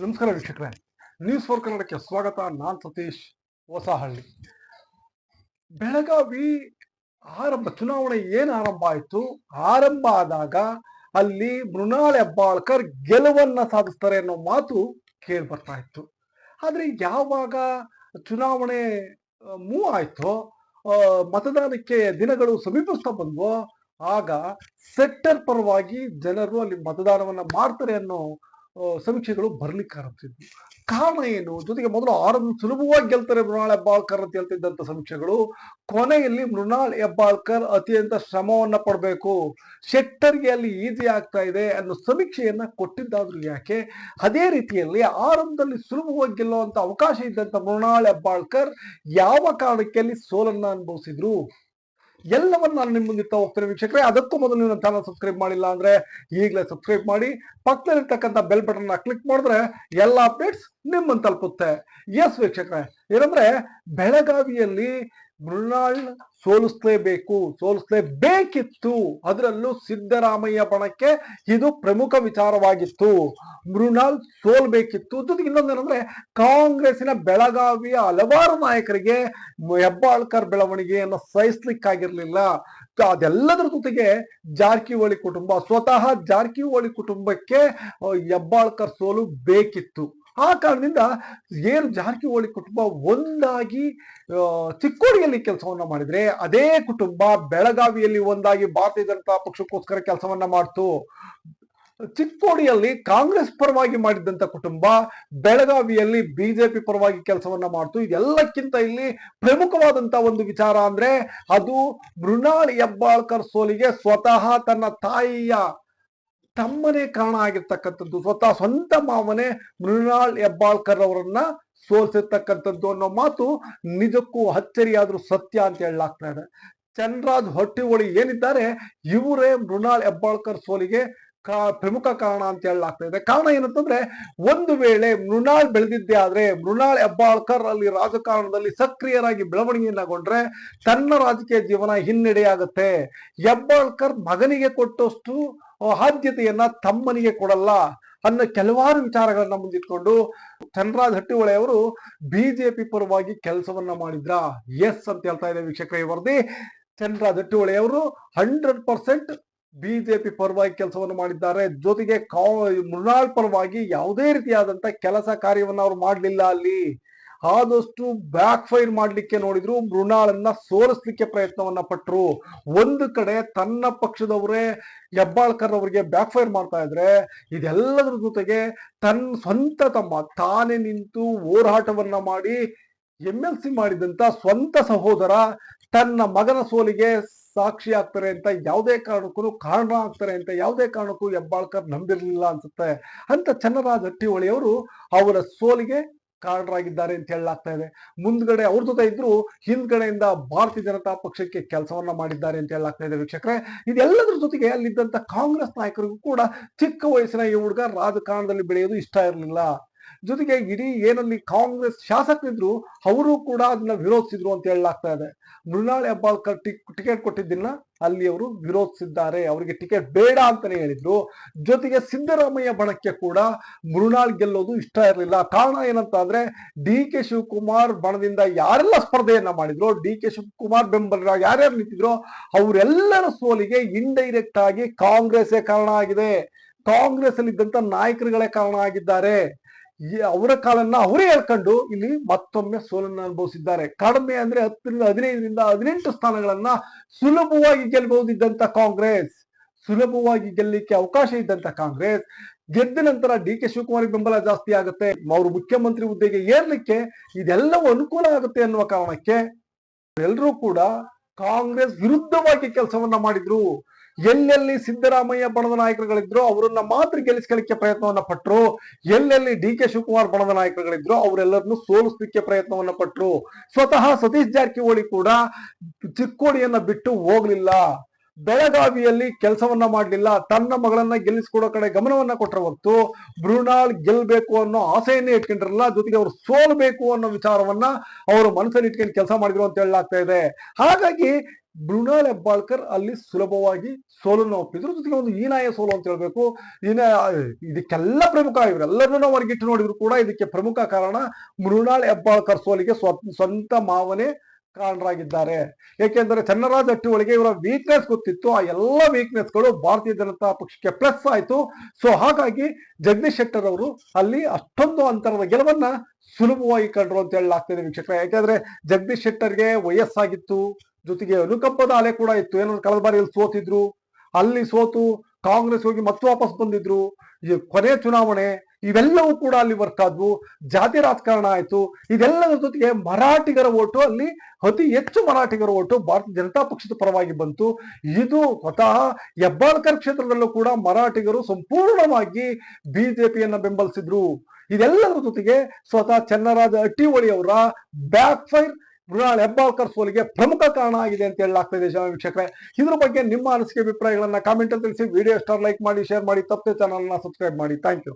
ನಮಸ್ಕಾರ ವೀಕ್ಷಕರೇ. News four ಕನ್ನಡಕ್ಕೆ ಸ್ವಾಗತ. ನಾನ್ ಸತೀಶ್ ಹೊಸಹಳ್ಳಿ. ಬೆಳಗಾವಿ ಆರಂಭ, ಚುನಾವಣೆ ಏನು ಆರಂಭ ಆಯ್ತು? ಆರಂಭ ಆದಾಗ ಅಲ್ಲಿ ಮೃಣಾಲ್ ಹೆಬ್ಬಾಳ್ಕರ್ ಗೆಲುವನ್ನ ಸಾಧಿಸ್ತಾರೆ ಅನ್ನೋ ಮಾತು ಕೇಳಿ ಬರ್ತಾ ಇತ್ತು. ಆದರೆ ಯಾವಾಗ ಚುನಾವಣೆ ಮೂವ್ ಆಯ್ತೋ ಮತದಾನಕ್ಕೆ ದಿನಗಳು ಸಮೀಪಿಸ್ತಾ ಬಂದ್ವೋ, ಆಗ ಸೆಕ್ಟರ್ ಪರವಾಗಿ ಜನರು ಅಲ್ಲಿ ಮತದಾನವನ್ನ ಮಾಡ್ತಾರೆ ಅನ್ನೋ ಸಮೀಕ್ಷೆಗಳು ಬರ್ಲಿಕ್ಕೆ ಆರಂಭಿಸಿದ್ವು. ಕಾರಣ ಏನು? ಜೊತೆಗೆ ಮೊದಲು ಆರಂಭ ಸುಲಭವಾಗಿ ಗೆಲ್ತಾರೆ ಮೃಣಾಳ್ ಹೆಬ್ಬಾಳ್ಕರ್ ಅಂತ ಹೇಳ್ತಿದ್ದಂಥ ಸಮೀಕ್ಷೆಗಳು. ಕೊನೆಯಲ್ಲಿ ಮೃಣಾಳ್ ಹೆಬ್ಬಾಳ್ಕರ್ ಅತ್ಯಂತ ಶ್ರಮವನ್ನ ಪಡಬೇಕು. ಶೆಟ್ಟರ್ಗೆ ಅಲ್ಲಿ ಈಸಿ ಆಗ್ತಾ ಇದೆ ಅನ್ನೋ ಸಮೀಕ್ಷೆಯನ್ನ ಕೊಟ್ಟಿದ್ದಾದ್ರೂ ಯಾಕೆ? ಅದೇ ರೀತಿಯಲ್ಲಿ ಆರಂಭದಲ್ಲಿ ಸುಲಭವಾಗಿ ಗೆಲ್ಲುವಂತ ಅವಕಾಶ ಇದ್ದಂತ ಮೃಣಾಳ್ ಹೆಬ್ಬಾಳ್ಕರ್ ಯಾವ ಕಾರಣಕ್ಕೆ ಅಲ್ಲಿ ಸೋಲನ್ನ ಅನುಭವಿಸಿದ್ರು? ಎಲ್ಲವನ್ನ ನಾನು ನಿಮ್ಮ ಮುಂದೆ ಇತ್ತ ಹೋಗ್ತೇನೆ ವೀಕ್ಷಕರೇ. ಅದಕ್ಕೂ ಮೊದಲು ನೀವು ನನ್ನ ಚಾನಲ್ ಸಬ್ಸ್ಕ್ರೈಬ್ ಮಾಡಿಲ್ಲ ಅಂದ್ರೆ ಈಗಲೇ ಸಬ್ಸ್ಕ್ರೈಬ್ ಮಾಡಿ. ಪಕ್ಕದಲ್ಲಿರ್ತಕ್ಕಂಥ ಬೆಲ್ ಬಟನ್ ಕ್ಲಿಕ್ ಮಾಡಿದ್ರೆ ಎಲ್ಲ ಅಪ್ಡೇಟ್ಸ್ ನಿಮ್ಮನ್ನು ತಲುಪುತ್ತೆ. ಎಸ್ ವೀಕ್ಷಕರೇ. ಏನಂದ್ರೆ ಬೆಳಗಾವಿಯಲ್ಲಿ ಮೃಣಾಳ್ ಸೋಲಿಸ್ಲೇಬೇಕು, ಸೋಲಿಸ್ಲೇಬೇಕಿತ್ತು. ಅದರಲ್ಲೂ ಸಿದ್ದರಾಮಯ್ಯ ಬಣಕ್ಕೆ ಇದು ಪ್ರಮುಖ ವಿಚಾರವಾಗಿತ್ತು. ಮೃಣಾಲ್ ಸೋಲ್ಬೇಕಿತ್ತು. ಜೊತೆಗೆ ಇನ್ನೊಂದೇನಂದ್ರೆ, ಕಾಂಗ್ರೆಸ್ಸಿನ ಬೆಳಗಾವಿಯ ಹಲವಾರು ನಾಯಕರಿಗೆ ಹೆಬ್ಬಾಳ್ಕರ್ ಬೆಳವಣಿಗೆಯನ್ನು ಸಹಿಸ್ಲಿಕ್ಕಾಗಿರ್ಲಿಲ್ಲ. ಅದೆಲ್ಲದರ ಜೊತೆಗೆ ಜಾರಕಿಹೊಳಿ ಕುಟುಂಬ, ಸ್ವತಃ ಜಾರಕಿಹೊಳಿ ಕುಟುಂಬಕ್ಕೆ ಹೆಬ್ಬಾಳ್ಕರ್ ಸೋಲು ಬೇಕಿತ್ತು. ಆ ಕಾರಣದಿಂದ ಏನು ಜಾರಕಿಹೊಳಿ ಕುಟುಂಬ ಒಂದಾಗಿ ಚಿಕ್ಕೋಡಿಯಲ್ಲಿ ಕೆಲಸವನ್ನ ಮಾಡಿದ್ರೆ ಅದೇ ಕುಟುಂಬ ಬೆಳಗಾವಿಯಲ್ಲಿ ಒಂದಾಗಿ ಭಾರತೀಯ ಜನತಾ ಪಕ್ಷಕ್ಕೋಸ್ಕರ ಕೆಲಸವನ್ನ ಮಾಡ್ತು. ಚಿಕ್ಕೋಡಿಯಲ್ಲಿ ಕಾಂಗ್ರೆಸ್ ಪರವಾಗಿ ಮಾಡಿದಂತ ಕುಟುಂಬ, ಬೆಳಗಾವಿಯಲ್ಲಿ ಬಿಜೆಪಿ ಪರವಾಗಿ ಕೆಲಸವನ್ನ ಮಾಡ್ತು. ಇದೆಲ್ಲಕ್ಕಿಂತ ಇಲ್ಲಿ ಪ್ರಮುಖವಾದಂತ ಒಂದು ವಿಚಾರ ಅಂದ್ರೆ ಅದು ಮೃಣಾಲ್ ಹೆಬ್ಬಾಳ್ಕರ್ ಸೋಲಿಗೆ ಸ್ವತಃ ತನ್ನ ತಾಯಿಯ ತಮ್ಮನೇ ಕಾರಣ ಆಗಿರ್ತಕ್ಕಂಥದ್ದು, ಸ್ವತಃ ಸ್ವಂತ ಮಾವನೇ ಮೃಣಾಳ್ ಹೆಬ್ಬಾಳ್ಕರ್ ಅವರನ್ನ ಸೋಲಿಸಿರ್ತಕ್ಕಂಥದ್ದು ಅನ್ನೋ ಮಾತು ನಿಜಕ್ಕೂ ಅಚ್ಚರಿಯಾದ್ರೂ ಸತ್ಯ ಅಂತ ಹೇಳಲಾಗ್ತಾ ಇದೆ. ಚಂದ್ರಾಜ್ ಹೊಟ್ಟಿಹೊಳಿ ಏನಿದ್ದಾರೆ, ಇವರೇ ಮೃಣಾಳ್ ಹೆಬ್ಬಾಳ್ಕರ್ ಸೋಲಿಗೆ ಪ್ರಮುಖ ಕಾರಣ ಅಂತ ಹೇಳಲಾಗ್ತಾ ಇದೆ. ಕಾರಣ ಏನಂತಂದ್ರೆ, ಒಂದು ವೇಳೆ ಮೃಣಾಳ್ ಬೆಳೆದಿದ್ದೇ ಆದ್ರೆ, ಮೃಣಾಳ್ ಹೆಬ್ಬಾಳ್ಕರ್ ಅಲ್ಲಿ ರಾಜಕಾರಣದಲ್ಲಿ ಸಕ್ರಿಯರಾಗಿ ಬೆಳವಣಿಗೆಯನ್ನಗೊಂಡ್ರೆ ತನ್ನ ರಾಜಕೀಯ ಜೀವನ ಹಿನ್ನಡೆಯಾಗುತ್ತೆ. ಹೆಬ್ಬಾಳ್ಕರ್ ಮಗನಿಗೆ ಕೊಟ್ಟಷ್ಟು ಆದ್ಯತೆಯನ್ನ ತಮ್ಮನಿಗೆ ಕೊಡಲ್ಲ ಅನ್ನೋ ಕೆಲವಾರು ವಿಚಾರಗಳನ್ನ ಮುಂದಿಟ್ಕೊಂಡು ಚಂದ್ರರಾಜ್ ಹಟ್ಟಿಹೊಳೆ ಅವರು ಬಿಜೆಪಿ ಪರವಾಗಿ ಕೆಲಸವನ್ನ ಮಾಡಿದ್ರ. ಎಸ್ ಅಂತ ಹೇಳ್ತಾ ಇದೆ ವೀಕ್ಷಕರ, ಈ ವರದಿ. ಚಂದ್ರರಾಜ್ ಹಟ್ಟಿಹೊಳೆ ಅವರು ಹಂಡ್ರೆಡ್ ಪರ್ಸೆಂಟ್ ಬಿಜೆಪಿ ಪರವಾಗಿ ಕೆಲಸವನ್ನು ಮಾಡಿದ್ದಾರೆ. ಜೊತೆಗೆ ಕಾ ಮೃಣಾಲ್ ಪರವಾಗಿ ಯಾವುದೇ ರೀತಿಯಾದಂತ ಕೆಲಸ ಕಾರ್ಯವನ್ನ ಅವ್ರು ಮಾಡಲಿಲ್ಲ ಅಲ್ಲಿ. ಆದಷ್ಟು ಬ್ಯಾಕ್ ಫೈರ್ ಮಾಡಲಿಕ್ಕೆ ನೋಡಿದ್ರು, ಮೃಣಾಳನ್ನ ಸೋಲಿಸ್ಲಿಕ್ಕೆ ಪ್ರಯತ್ನವನ್ನ ಪಟ್ಟರು ಒಂದು ಕಡೆ ತನ್ನ ಪಕ್ಷದವರೇ ಹೆಬ್ಬಾಳ್ಕರ್ ಅವರಿಗೆ ಬ್ಯಾಕ್ ಫೈರ್ ಮಾಡ್ತಾ ಇದ್ರೆ, ಇದೆಲ್ಲದರ ಜೊತೆಗೆ ತನ್ನ ಸ್ವಂತ ತಮ್ಮ ತಾನೇ ನಿಂತು ಹೋರಾಟವನ್ನ ಮಾಡಿ ಎಂ ಎಲ್ ಸಿ ಮಾಡಿದಂತ ಸ್ವಂತ ಸಹೋದರ ತನ್ನ ಮಗನ ಸೋಲಿಗೆ ಸಾಕ್ಷಿ ಆಗ್ತಾರೆ ಅಂತ ಯಾವುದೇ ಕಾರಣಕ್ಕೂ ಕಾರಣ ಆಗ್ತಾರೆ ಅಂತ ಯಾವುದೇ ಕಾರಣಕ್ಕೂ ಹೆಬ್ಬಾಳ್ಕರ್ ನಂಬಿರಲಿಲ್ಲ ಅನ್ಸುತ್ತೆ. ಅಂತ ಚನ್ನರಾಜ್ ಹಟ್ಟಿಹೊಳಿಯವರು ಅವರ ಸೋಲಿಗೆ ಕಾರಣರಾಗಿದ್ದಾರೆ ಅಂತ ಹೇಳಲಾಗ್ತಾ ಇದೆ. ಮುಂದ್ಗಡೆ ಅವ್ರ ಜೊತೆ ಇದ್ರು ಹಿಂದ್ಗಡೆಯಿಂದ ಭಾರತೀಯ ಜನತಾ ಪಕ್ಷಕ್ಕೆ ಕೆಲಸವನ್ನ ಮಾಡಿದ್ದಾರೆ ಅಂತ ಹೇಳಲಾಗ್ತಾ ಇದೆ ವೀಕ್ಷಕರೇ. ಇದೆಲ್ಲದರ ಜೊತೆಗೆ ಅಲ್ಲಿದ್ದಂತ ಕಾಂಗ್ರೆಸ್ ನಾಯಕರಿಗೂ ಕೂಡ ಚಿಕ್ಕ ವಯಸ್ಸಿನ ಈ ಹುಡುಗ ರಾಜಕಾರಣದಲ್ಲಿ ಬೆಳೆಯೋದು ಇಷ್ಟ ಇರಲಿಲ್ಲ. ಜೊತೆಗೆ ಇಡೀ ಏನಲ್ಲಿ ಕಾಂಗ್ರೆಸ್ ಶಾಸಕರಿದ್ರು, ಅವರು ಕೂಡ ಅದನ್ನ ವಿರೋಧಿಸಿದ್ರು ಅಂತ ಹೇಳಲಾಗ್ತಾ ಇದೆ. ಮೃಣಾಳ್ ಹೆಬ್ಬಾಳ್ಕರ್ ಟಿಕ್ ಟಿಕೆಟ್ ಕೊಟ್ಟಿದ್ದನ್ನ ಅಲ್ಲಿ ಅವರು ವಿರೋಧಿಸಿದ್ದಾರೆ, ಅವರಿಗೆ ಟಿಕೆಟ್ ಬೇಡ ಅಂತಾನೆ ಹೇಳಿದ್ರು. ಜೊತೆಗೆ ಸಿದ್ದರಾಮಯ್ಯ ಬಣಕ್ಕೆ ಕೂಡ ಮೃಣಾಳ್ ಗೆಲ್ಲೋದು ಇಷ್ಟ ಇರಲಿಲ್ಲ. ಕಾರಣ ಏನಂತ ಅಂದ್ರೆ ಡಿ ಕೆ ಶಿವಕುಮಾರ್ ಬಣದಿಂದ ಯಾರೆಲ್ಲ ಸ್ಪರ್ಧೆಯನ್ನ ಮಾಡಿದ್ರು ಡಿ ಕೆ ಶಿವಕುಮಾರ್ ಬೆಂಬಲ, ಯಾರ್ಯಾರು ನಿಂತಿದ್ರು, ಅವರೆಲ್ಲರ ಸೋಲಿಗೆ ಇಂಡೈರೆಕ್ಟ್ ಆಗಿ ಕಾಂಗ್ರೆಸ್ಸೇ ಕಾರಣ ಆಗಿದೆ. ಕಾಂಗ್ರೆಸ್ ಅಲ್ಲಿ ಇದ್ದಂತ ನಾಯಕರುಗಳೇ ಕಾರಣ ಆಗಿದ್ದಾರೆ. ಅವರ ಕಾಲನ್ನ ಅವರೇ ಹೇಳ್ಕೊಂಡು ಇಲ್ಲಿ ಮತ್ತೊಮ್ಮೆ ಸೋಲನ್ನು ಅನುಭವಿಸಿದ್ದಾರೆ. ಕಡಿಮೆ ಅಂದ್ರೆ ಹತ್ತರಿಂದ ಹದಿನೈದರಿಂದ ಹದಿನೆಂಟು ಸ್ಥಾನಗಳನ್ನ ಸುಲಭವಾಗಿ ಗೆಲ್ಲಬಹುದಿದ್ದಂತ ಕಾಂಗ್ರೆಸ್. ಸುಲಭವಾಗಿ ಗೆಲ್ಲಲಿಕ್ಕೆ ಅವಕಾಶ ಇದ್ದಂತ ಕಾಂಗ್ರೆಸ್. ಗೆದ್ದ ನಂತರ ಡಿ ಕೆ ಶಿವಕುಮಾರ್ ಬೆಂಬಲ ಜಾಸ್ತಿ ಆಗುತ್ತೆ. ಅವರು ಮುಖ್ಯಮಂತ್ರಿ ಹುದ್ದೆಗೆ ಏರ್ಲಿಕ್ಕೆ ಇದೆಲ್ಲವೂ ಅನುಕೂಲ ಆಗುತ್ತೆ ಅನ್ನುವ ಕಾರಣಕ್ಕೆ ಎಲ್ಲರೂ ಕೂಡ ಕಾಂಗ್ರೆಸ್ ವಿರುದ್ಧವಾಗಿ ಕೆಲಸವನ್ನ ಮಾಡಿದ್ರು. ಎಲ್ಲೆಲ್ಲಿ ಸಿದ್ದರಾಮಯ್ಯ ಬಣದ ನಾಯಕರುಗಳಿದ್ರು ಅವರನ್ನ ಮಾತ್ರ ಗೆಲ್ಲಿಸ್ಕೊಳ್ಳಿಕ್ಕೆ ಪ್ರಯತ್ನವನ್ನ ಪಟ್ಟರು ಎಲ್ಲೆಲ್ಲಿ ಡಿ ಕೆ ಶಿವಕುಮಾರ್ ಬಣದ ನಾಯಕರುಗಳಿದ್ರು ಅವರೆಲ್ಲರನ್ನು ಸೋಲಿಸ್ಲಿಕ್ಕೆ ಪ್ರಯತ್ನವನ್ನ ಪಟ್ಟರು ಸ್ವತಃ ಸತೀಶ್ ಜಾರಕಿಹೊಳಿ ಕೂಡ ಚಿಕ್ಕೋಡಿಯನ್ನ ಬಿಟ್ಟು ಹೋಗ್ಲಿಲ್ಲ. ಬೆಳಗಾವಿಯಲ್ಲಿ ಕೆಲಸವನ್ನ ಮಾಡಲಿಲ್ಲ. ತನ್ನ ಮಗಳನ್ನ ಗೆಲ್ಲಿಸ್ಕೊಡೋ ಕಡೆ ಗಮನವನ್ನ ಕೊಟ್ಟರೆ ಹೊತ್ತು ಮೃಣಾಲ್ ಗೆಲ್ಬೇಕು ಅನ್ನೋ ಆಸೆಯನ್ನೇ ಇಟ್ಕೊಂಡಿರಲ್ಲ. ಜೊತೆಗೆ ಅವರು ಸೋಲ್ಬೇಕು ಅನ್ನೋ ವಿಚಾರವನ್ನ ಅವರು ಮನಸ್ಸಲ್ಲಿ ಇಟ್ಕೊಂಡು ಕೆಲಸ ಮಾಡಿದ್ರು ಅಂತ ಹೇಳಲಾಗ್ತಾ ಇದೆ. ಹಾಗಾಗಿ ಮೃಣಾಲ್ ಹೆಬ್ಬಾಳ್ಕರ್ ಅಲ್ಲಿ ಸುಲಭವಾಗಿ ಸೋಲನ್ನು ಒಪ್ಪಿದ್ರು. ಜೊತೆಗೆ ಒಂದು ಹೀನಾಯ ಸೋಲು ಅಂತ ಹೇಳ್ಬೇಕು. ಹೀನ ಇದಕ್ಕೆಲ್ಲ ಪ್ರಮುಖ, ಇವರೆಲ್ಲರನ್ನೂ ನಾವು ಹೊರಗಿಟ್ಟು ನೋಡಿದ್ರು ಕೂಡ ಇದಕ್ಕೆ ಪ್ರಮುಖ ಕಾರಣ ಮೃಣಾಳ್ ಹೆಬ್ಬಾಳ್ಕರ್ ಸೋಲಿಗೆ ಸ್ವ, ಸ್ವಂತ ಮಾವನೇ ಕಾರಣರಾಗಿದ್ದಾರೆ. ಏಕೆಂದರೆ ಚನ್ನರಾಜ್ ಒಳಗೆ ಇವರ ವೀಕ್ನೆಸ್ ಗೊತ್ತಿತ್ತು. ಆ ಎಲ್ಲ ವೀಕ್ನೆಸ್ಗಳು ಭಾರತೀಯ ಜನತಾ ಪಕ್ಷಕ್ಕೆ ಪ್ಲಸ್ ಆಯಿತು. ಸೊ ಹಾಗಾಗಿ ಜಗದೀಶ್ ಶೆಟ್ಟರ್ ಅವರು ಅಲ್ಲಿ ಅಷ್ಟೊಂದು ಅಂತರದ ಗೆಲುವನ್ನ ಸುಲಭವಾಗಿ ಕಂಡ್ರು ಅಂತ ಹೇಳಲಾಗ್ತದೆ ವೀಕ್ಷಕರ. ಯಾಕೆಂದ್ರೆ ಜಗದೀಶ್ ಶೆಟ್ಟರ್ಗೆ ವಯಸ್ಸಾಗಿತ್ತು. ಜೊತೆಗೆ ಅನುಕಂಪದ ಅಲೆ ಕೂಡ ಇತ್ತು. ಏನೋ ಕಳೆದ ಬಾರಿಯಲ್ಲಿ ಸೋತಿದ್ರು. ಅಲ್ಲಿ ಸೋತು ಕಾಂಗ್ರೆಸ್ ಹೋಗಿ ಮತ್ತೆ ವಾಪಸ್ ಬಂದಿದ್ರು. ಈ ಕೊನೆ ಚುನಾವಣೆ, ಇವೆಲ್ಲವೂ ಕೂಡ ಅಲ್ಲಿ ವರ್ಕ್ ಆದ್ವು ಜಾತಿ ರಾಜಕಾರಣ ಆಯ್ತು. ಇದೆಲ್ಲದರ ಜೊತೆಗೆ ಮರಾಠಿಗರ ಓಟು, ಅಲ್ಲಿ ಅತಿ ಹೆಚ್ಚು ಮರಾಠಿಗರ ಓಟು ಭಾರತೀಯ ಜನತಾ ಪಕ್ಷದ ಪರವಾಗಿ ಬಂತು. ಇದು ಸ್ವತಃ ಹೆಬ್ಬಾಳ್ಕರ್ ಕ್ಷೇತ್ರದಲ್ಲೂ ಕೂಡ ಮರಾಠಿಗರು ಸಂಪೂರ್ಣವಾಗಿ ಬಿಜೆಪಿಯನ್ನ ಬೆಂಬಲಿಸಿದ್ರು. ಇದೆಲ್ಲದರ ಜೊತೆಗೆ ಸ್ವತಃ ಚನ್ನರಾಜ ಅಟ್ಟಿಹೊಳಿ ಅವರ ಬ್ಯಾಕ್ ಫೈರ್ ಮೃಣಾಲ್ ಹೆಬ್ಬಾಳ್ಕರ್ ಸೋಲಿಗೆ ಪ್ರಮುಖ ಕಾರಣ ಆಗಿದೆ ಅಂತ ಹೇಳಲಾಗ್ತದೆ ಜನ ವೀಕ್ಷಕರೇ. ಇದ್ರ ಬಗ್ಗೆ ನಿಮ್ಮ ಅನಿಸಿಕೆ, ಅಭಿಪ್ರಾಯಗಳನ್ನ ಕಾಮೆಂಟ್ ಅಲ್ಲಿ ತಿಳಿಸಿ. ವಿಡಿಯೋ ಸ್ಟಾರ್ ಲೈಕ್ ಮಾಡಿ ಶೇರ್ ಮಾಡಿ. ತಪ್ಪದೆ ಚಾನಲ್ನ ಸಬ್ಸ್ಕ್ರೈಬ್ ಮಾಡಿ. Thank you